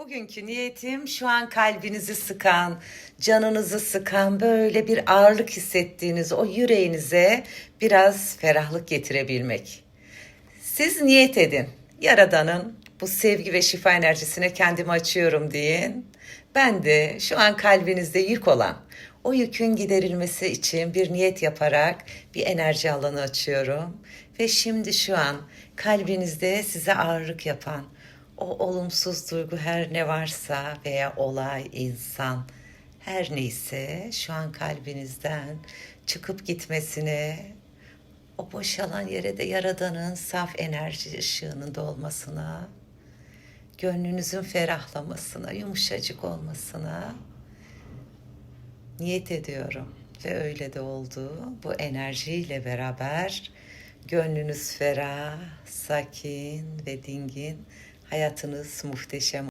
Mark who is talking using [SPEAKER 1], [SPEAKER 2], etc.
[SPEAKER 1] Bugünkü niyetim şu an kalbinizi sıkan, canınızı sıkan, böyle bir ağırlık hissettiğiniz o yüreğinize biraz ferahlık getirebilmek. Siz niyet edin. Yaradan'ın bu sevgi ve şifa enerjisine kendimi açıyorum deyin. Ben de şu an kalbinizde yük olan o yükün giderilmesi için bir niyet yaparak bir enerji alanı açıyorum. Ve şimdi şu an kalbinizde size ağırlık yapan o olumsuz duygu her ne varsa veya olay, insan her neyse şu an kalbinizden çıkıp gitmesine o boşalan yere de Yaradan'ın saf enerji ışığının dolmasına, gönlünüzün ferahlamasına, yumuşacık olmasına niyet ediyorum. Ve öyle de oldu. Bu enerjiyle beraber gönlünüz ferah, sakin ve dingin, hayatınız muhteşem